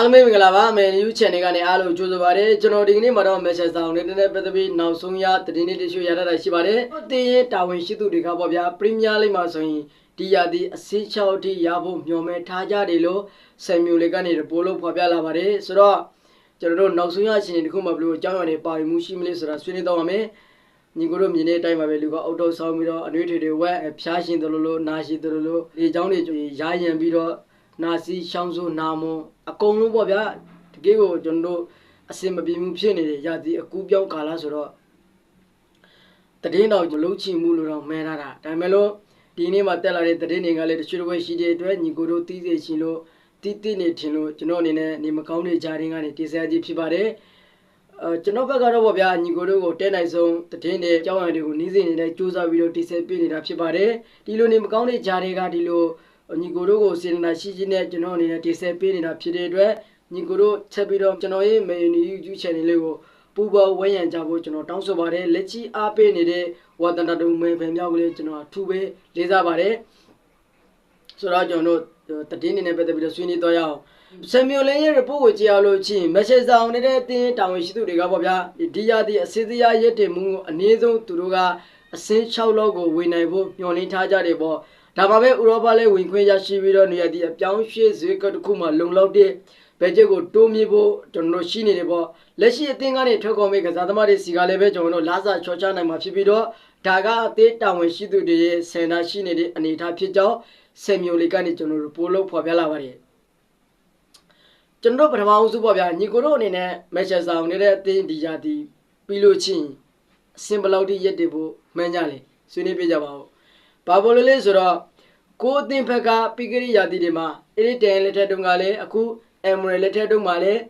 အားလုံးပဲမင်္ဂလာပါမယ်ယူ channel ကနေအားလုံးကြိုဆိုပါရစေကျွန်တော်ဒီကနေ့မှာတော့ message ဆောင်နေတဲ့နဲ့ပတ်သက်ပြီးနောက်ဆုံးရသတင်းလေးတချို့ရတာရှိပါတယ်တင်းရဲ့တာဝန်ရှိသူတွေကပေါ့ဗျာ Premier League မှာဆိုရင်ဒီရာသီအစင်း6ထိရဖို့မျှော်မှန်းထားကြတယ်လို့ဆယ်မြူလေးကနေပို့လို့ဖော်ပြလာပါတယ်ဆိုတော့ကျွန်တော်တို့နောက်ဆုံးရအချိန်တစ်ခုမှဘယ်လိုအကြောင်းအရာတွေပါဝင်မှုရှိမလဲဆိုတာဆွေးနွေးတော့ပါမယ်ညီကိုတို့မြင်တဲ့အတိုင်းပါပဲလူကအုတ်တော့ဆောင်းပြီးတော့အနှွေးထွေတွေဝက်ဖျားရှင်တယ်လို့လို့နာရှိတယ်လို့လို့ဒီအကြောင်းတွေရာယံပြီးတော့ နာစီရှောင်းဆိုးနာမွန်အကုန်လုံးပေါ့ဗျာတကယ်ကိုကျွန်တော်တို့အစင်မပြေမှုဖြစ်နေတဲ့ရာသီအကူပြောင်းကာလဆိုတော့တည်င်းတော့မလုံးချင်မှုလို့တော့မဲထားတာဒါပေမဲ့လို့ဒီနေ့မှတက်လာတဲ့တည်င်းတွေကလည်းတချို့တစ်ဝက်ရှိတဲ့အတွက်ညီကိုတို့တီးစေချင်လို့တီးတီးနေထင်လို့ကျွန်တော်အနေနဲ့နေမကောင်းတဲ့ဂျာရင်းကနေတည်ဆဲခြင်းဖြစ်ပါတယ်အဲကျွန်တော်ဘက်ကတော့ဗောဗျာညီကိုတို့ကိုတဲနိုင်ဆုံးတည်င်းတွေအကြောင်းအရာတွေကိုနီးစင်နေတဲ့စူးစမ်းပြီးတော့တည်ဆဲပြနေတာဖြစ်ပါတယ်ဒီလိုနေမကောင်းတဲ့ဂျာတွေကဒီလို ညီကိုတို့ကိုစေတနာရှိရှိနဲ့ကျွန်တော်အနေနဲ့တည်ဆဲပြနေတာဖြစ်တဲ့အတွက်ညီကိုတို့ချက်ပြီးတော့ကျွန်တော်ရဲ့ main YouTube channel လေးကိုပူပေါ်ဝဲရံကြဖို့ကျွန်တော်တောင်းဆိုပါတယ်လက်ချီအားပေးနေတဲ့ဝါတန္တတုံမဲဖယ်မြောက်ကလေးကျွန်တော်အထူးပဲလေးစားပါတယ်ဆိုတော့ကျွန်တော်တို့တည်င်းနေနဲ့ပတ်သက်ပြီးတော့ဆွေးနွေးတော့ရအောင်ဆမ်မြူလင်းရဲ့ report ကိုကြည့်အောင်လို့ချင်း message ဆောင်နေတဲ့အတင်းတာဝန်ရှိသူတွေကပေါ့ဗျာဒီရသည်အစစ်စရာရက်တင်မှုကိုအနည်းဆုံးသူတို့ကအစင်း6လောက်ကိုဝေနိုင်ဖို့ညှော်လင်းထားကြတယ်ပေါ့ ဒါပါပဲဥရောပလည်းဝင်ခွင့်ရရှိပြီးတော့နေရာဒီအပြောင်းရွှေ့ဈေးကတစ်ခုမှလုံလောက်တဲ့ဘယ်ချက်ကိုတိုးမြင့်ဖို့ကျွန်တော်တို့ရှိနေတယ်ပေါ့လက်ရှိအသင်းကနေထွက်ကုန်မဲ့ကစားသမားတွေစီကလည်းပဲကျွန်တော်တို့လာစာချောချနိုင်မှာဖြစ်ပြီးတော့ဒါကအသေးတာဝန်ရှိသူတွေရဲ့စင်တာရှိနေတဲ့အနေအထားဖြစ်ကြောင်းဆယ်မျိုးလေးကနေကျွန်တော်တို့ပို့လို့ဖော်ပြလာပါတယ်ကျွန်တော်တို့ပထမအောင်စုပေါ့ဗျာညီကိုတို့အနေနဲ့မက်ချက်ဆောင်နေတဲ့အသင်းဒီရာဒီပြီးလို့ချင်းအစင်ဘလောက်တိရက်တွေဖို့မှန်းကြလေဆွေးနွေးပြကြပါဦး ဘာလို့လဲလဲဆိုတော့ကိုအသင်းဘက်ကပြီးကြရရာဒီတွေမှာအဲ့ဒီတန်လက်ထက်တုန်းကလည်းအခုအမ်မရလက်ထက်တုန်းကလည်း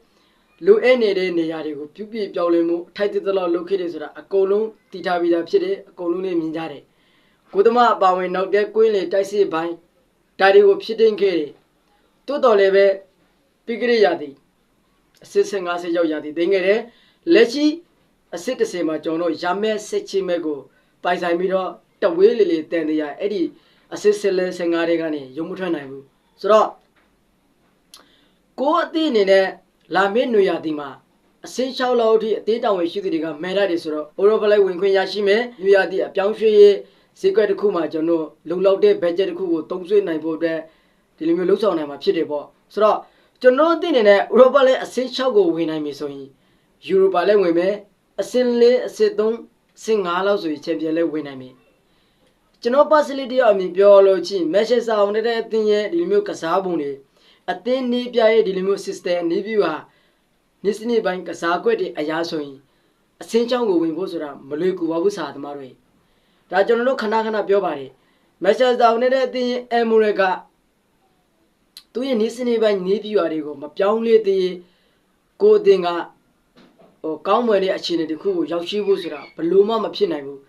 လူအဲ့နေတဲ့နေရာတွေကိုပြုပြပြောင်းလဲမှုအထိုက်တလောက်လုပ်ခဲ့တယ်ဆိုတာအကုန်လုံးတည်ထားပြီးသားဖြစ်တယ်အကုန်လုံးလည်းမြင်ကြတယ်ကိုသမအပါဝင်နောက်တဲ့ကွင်းလေတိုက်စစ်ပိုင်းဒါတွေကိုဖြစ်တင်ခဲ့တယ်တိုးတော်လည်းပဲပြီးကြရရာဒီအစစ်စ50ရောက်ရာဒီတင်ခဲ့တယ်လက်ရှိအစစ်တစ်စင်မှာကျွန်တော်တို့ရမဲစစ်ချင်းမဲ့ကိုပိုင်ဆိုင်ပြီးတော့ တဝေးလေလေတန်တရားအဲ့ဒီအစစ်စစ်လဲ15တွေကနေရုံမထွက်နိုင်ဘူးဆိုတော့ကိုအသည့်အနေနဲ့လာမင်းနွေရာသီမှာအစင်း6လောက်အထိအသေးတောင်ဝင်ရှိသူတွေကမဲရတယ်ဆိုတော့အိုရောပလိုက်ဝင်ခွင့်ရရှိမယ်နွေရာသီအပြောင်းရွှေ့ရေးဈေးကွက်တစ်ခုမှာကျွန်တော်လုံလောက်တဲ့ဘတ်ဂျက်တစ်ခုကိုသုံးစွဲနိုင်ဖို့အတွက်ဒီလိုမျိုးလှုပ်ဆောင်နိုင်မှာဖြစ်တယ်ပေါ့ဆိုတော့ကျွန်တော်အသည့်အနေနဲ့ဥရောပလိုက်အစင်း6ကိုဝင်နိုင်ပြီဆိုရင်ယူရိုပါလည်းဝင်မယ်အစင်းလေးအစစ်3အစင်း5လောက်ဆိုရင်ချန်ပီယံလည်းဝင်နိုင်ပြီ ကျွန်တော် facility အမြင်ပြောလို့ချင်း Manchester United အသင်းရဲ့ဒီလိုမျိုးကစားပုံတွေအသင်းနေပြရဲ့ဒီလိုမျိုး system နေပြဟာနေ့စနေ့ပိုင်းကစားကွက်တွေအရာဆိုရင်အစင်းချောင်းကိုဝင်ဖို့ဆိုတာမလွယ်ကူပါဘူးစာသမားတွေဒါကျွန်တော်တို့ခဏခဏပြောပါတယ်မက်ချက်ဆောင်နေတဲ့အသင်းအမိုရကသူရဲ့နေ့စနေ့ပိုင်းနေပြဟာတွေကိုမပြောင်းလဲသေးကိုအသင်းကဟိုကောင်းမွယ်တဲ့အခြေအနေတစ်ခုကိုရောက်ရှိဖို့ဆိုတာဘလို့မှမဖြစ်နိုင်ဘူး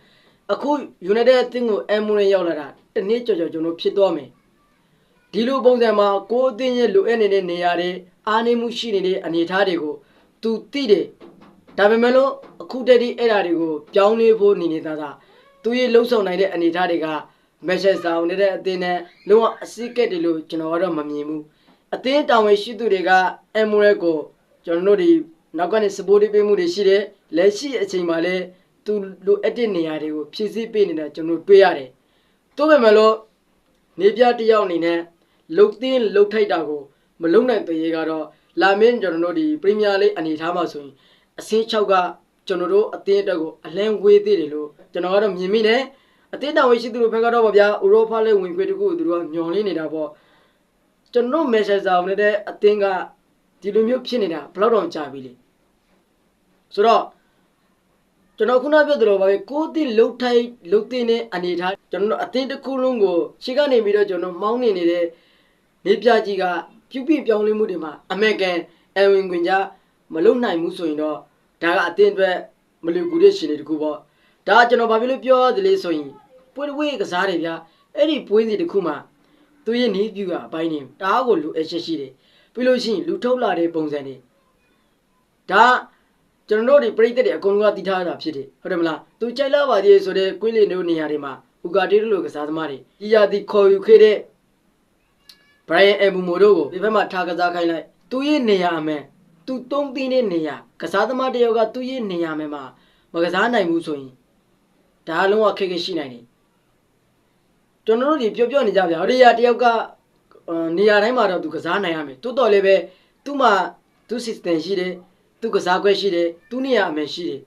အခု United အသင်းကိုအမိုရရောက်လာတာတနည်းကြော်ကြော်ကျွန်တော်ဖြစ်သွားမယ်ဒီလိုပုံစံမှာကိုအသင်းရဲ့လိုအပ်နေတဲ့နေရာတွေအားနည်းမှုရှိနေတဲ့အနေအထားတွေကိုသူသိတယ်ဒါပေမဲ့လို့အခုတည်းကအဲ့ဓာတွေကိုပြောင်းလဲဖို့နေနေသားသားသူရဲ့လှုပ်ဆောင်နိုင်တဲ့အနေအထားတွေကမက်ဆက်ဆောင်နေတဲ့အသင်းနဲ့လုံးဝအစိကက်တယ်လို့ကျွန်တော်ကတော့မမြင်ဘူးအသင်းတာဝန်ရှိသူတွေကအမ်မိုရက်ကိုကျွန်တော်တို့ဒီနောက်ကနေ support ပေးမှုတွေရှိတယ်လက်ရှိအချိန်မှာလည်း သူလိုအပ်တဲ့နေရာတွေကိုဖြည့်ဆည်းပေးနေတာကျွန်တော်တွေ့ရတယ်သို့ပေမဲ့လို့နေပြတစ်ယောက်အနေနဲ့လုတ်သိန်းလုတ်ထိုက်တာကိုမလုံနိုင်တရေကတော့လာမင်းကျွန်တော်တို့ဒီပရီးမီယာလိအနေထားမှာဆိုရင်အစင်း6ကကျွန်တော်တို့အသင်းအတွက်ကိုအလင်းဝေးသေးတယ်လို့ကျွန်တော်ကတော့မြင်မိတယ်အသင်းတော်ဝင်ရှိသူတို့ဘက်ကတော့ဗောဗျာဥရောပလိဝင်ခွေတခုသူတို့ကညွန်လင်းနေတာပေါ့ကျွန်တော်မက်ဆေ့စာဝင်တဲ့အသင်းကဒီလိုမျိုးဖြစ်နေတာဘယ်တော့တောင်ကြာပြီလေဆိုတော့ ကျွန်တော်ခုနပြောသလိုပါပဲကိုယ်တည်လှုပ်ထိုက်လှုပ်တဲ့နဲ့အနေထားကျွန်တော်အသင်းတစ်ခုလုံးကိုရှေ့ကနေပြီးတော့ကျွန်တော်မောင်းနေနေတဲ့နေပြကြီးကပြုပြပြောင်းလဲမှုတွေမှာအမေကန်အဝင်ခွင်ကြမလုံနိုင်ဘူးဆိုရင်တော့ဒါကအတင်းအတွက်မလူကူတဲ့ရှင်တွေတခုပေါ့ဒါကကျွန်တော်ဘာဖြစ်လို့ပြောသလဲဆိုရင်ပွဲတစ်ဝေးကစားတယ်ဗျာအဲ့ဒီပွဲစီတစ်ခုမှာသူရဲ့နေပြူကအပိုင်းနေတအားကိုလူအချက်ရှိတယ်ပြီးလို့ရှိရင်လူထုတ်လာတဲ့ပုံစံတွေဒါကျွ န်တော်တို့ဒီပြိတ္တတွေအကုန်လုံးကတည်ထားတာဖြစ်တယ်ဟုတ်တယ်မလားသူကြိုက်လာပါသေးဆိုတဲ့ကွင်းလေတို့နေရာတွေမှာဥကာတေးတို့လိုကစားသမားတွေဒီရာဒီခေါ်ယူခဲ့တဲ့ Brian Embumo တို့ကိုဒီဘက်မှာထားကစားခိုင်းလိုက်သူ့ရဲ့နေရာအမှန်သူသုံးသင်းတဲ့နေရာကစားသမားတစ်ယောက်ကသူ့ရဲ့နေရာမှန်မှာမကစားနိုင်ဘူးဆိုရင်ဒါအလုံးဝခက်ခဲရှိနိုင်တယ်ကျွန်တော်တို့ဒီပြောပြောနေကြဗျာဟိုဒီရတယောက်ကအာနေရာတိုင်းမှာတော့သူကစားနိုင်ရမယ်တိုးတော်လည်းပဲသူ့မှာသူ့ system ရှိတယ် သူကစားခွက်ရှိတယ်သူ့နေရာအမှန်ရှိတယ်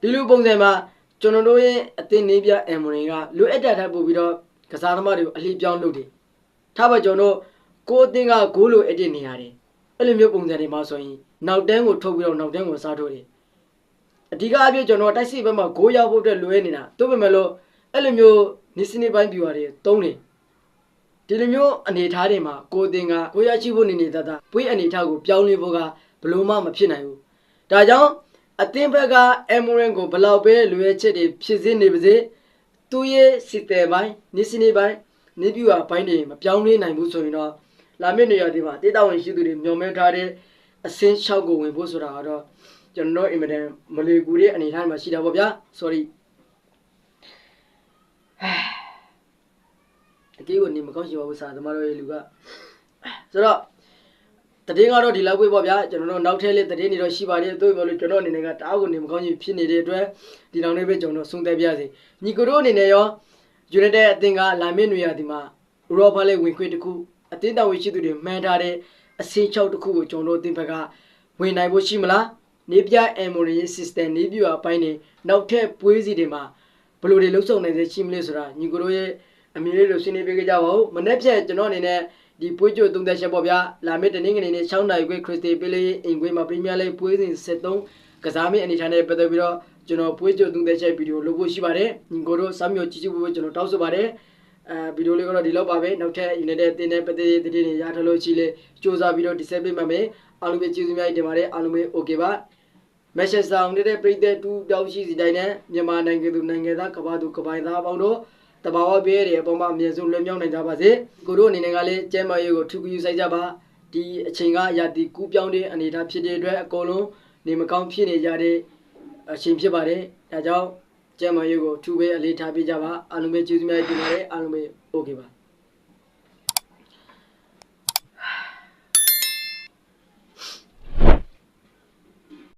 ဒီလိုပုံစံမှာကျွန်တော်တို့ရဲ့အသင်းနေပြအမ်မရင်ကလိုအပ်တဲ့ထပ်ပို့ပြီးတော့ကစားသမားတွေကိုအလှည့်ပြောင်းလုပ်တယ်ထားပါကျွန်တော်တို့ကိုယ်အသင်းကဂိုးလိုအက်တစ်နေရတယ်အဲ့လိုမျိုးပုံစံတွေမှာဆိုရင်နောက်တန်းကိုထုတ်ပြီးတော့နောက်တန်းကိုစားထိုးတယ်အဓိကအဖြစ်ကျွန်တော်တိုက်စစ်ဘက်မှာဂိုးရောက်ဖို့အတွက်လွဲနေတာသို့ပေမဲ့လို့အဲ့လိုမျိုးနေစနေပိုင်းပြူရတယ်တုံးတယ်ဒီလိုမျိုးအနေထားတွေမှာကိုယ်တင်ကကိုယ်ရရှိဖို့နေနေတတ်တာပွေးအနေထားကိုပြောင်းလဲဖို့ကဘလို့မှမဖြစ်နိုင်ဘူး ဒါကြောင့်အသင်းဘက်ကအမရန်ကိုဘလောက်ပဲလွယ်ချက်တွေဖြစ်စေနေပါစေသူ့ရဲ့စစ်တဲပိုင်းနေစနေပိုင်းနေပြူအပိုင်းတွေမပြောင်းလဲနိုင်ဘူးဆိုရင်တော့လာမယ့်နေရာဒီမှာတေးတာဝန်ရှိသူတွေမျှော်မှန်းထားတဲ့အစင်း၆ကိုဝင်ဖို့ဆိုတာကတော့ကျွန်တော်အင်မတန်မလီကူတဲ့အနေအထားမှာရှိတာပေါ့ဗျာ sorry အကေးကိုနေမကောင်းရှိပါဘူးစာသမားတို့ရဲ့လူကဆိုတော့ တည်င်းကတော့ဒီလောက်ပဲပေါ့ဗျာကျွန်တော်တို့နောက်ထပ်လေးတည်င်းနေတော့ရှိပါတယ်သို့ပြောလို့ကျွန်တော်အနေနဲ့ကတအားကိုနေမကောင်းကြီးဖြစ်နေတဲ့အတွက်ဒီနောက်လေးပဲကျွန်တော်ဆုံးသက်ပြရစီညီကိုတို့အနေနဲ့ရော United အသင်းကလာမင်းနွေရာဒီမှာဥရောပလေးဝင်ခွင့်တစ်ခုအသင်းတော်ဝင်ရှိသူတွေမှန်းထားတဲ့အစင်း6တစ်ခုကိုကျွန်တော်တို့အသင်းဘက်ကဝင်နိုင်ဖို့ရှိမလားနေပြအမ်မိုရီ system နေပြအပိုင်းနေနောက်ထပ်ပွေးစီတွေမှာဘယ်လိုတွေလှုပ်ဆောင်နိုင်စေရှိမလဲဆိုတာညီကိုတို့ရဲ့အမြင်လေးလိုရှင်းနေပေးကြပါဦးမနေ့ဖြန်ကျွန်တော်အနေနဲ့ ဒီပွေးကြိုသုံးသက်ချက်ပေါ့ဗျာလာမယ့်တနင်္ဂနွေနေ့6နိုင်ခွေခရစ်စတီပေးလေးအိမ်ခွေမှာပရီးမီးယားလိပွေးစဉ်73ကစားမည့်အနေထားနဲ့ပတ်သက်ပြီးတော့ကျွန်တော်ပွေးကြိုသုံးသက်ချက်ဗီဒီယိုလုပ်ဖို့ရှိပါတယ်ညီကိုတို့စာမျိုးကြည့်ကြည့်ဖို့ကျွန်တော်တောင်းဆိုပါတယ်အဲဗီဒီယိုလေးကတော့ဒီလောက်ပါပဲနောက်ထပ် United အသင်းနဲ့ပတ်သက်တဲ့သတင်းတွေရထားလို့ရှိလေစ조사ပြီးတော့ disable မှာမယ်အားလုံးပဲကျေးဇူးများတင်ပါတယ်အားလုံးပဲ okay ပါမက်ဆက်ဆောင်နေတဲ့ပြည်သက်တူတောက်ရှိစီတိုင်းနဲ့မြန်မာနိုင်ငံသူနိုင်ငံသားကမ္ဘာသူကပိုင်သားအပေါင်းတို့ တဘာဝပေးရတဲ့အပေါ်မှာအမြဲဆုံးလွှဲမြောက်နိုင်ကြပါစေကိုတို့အနေနဲ့ကလည်းကျဲမာရေးကိုထူကူယူဆိုင်ကြပါဒီအချိန်ကရာသီကူးပြောင်းတဲ့အနေအထားဖြစ်တဲ့အတွက်အကုန်လုံးနေမကောင်းဖြစ်နေကြတဲ့အချိန်ဖြစ်ပါတယ်ဒါကြောင့်ကျဲမာရေးကိုထူပဲအလေးထားပေးကြပါအားလုံးပဲကျေးဇူးများတင်ပါတယ်အားလုံးပဲ okay ပါ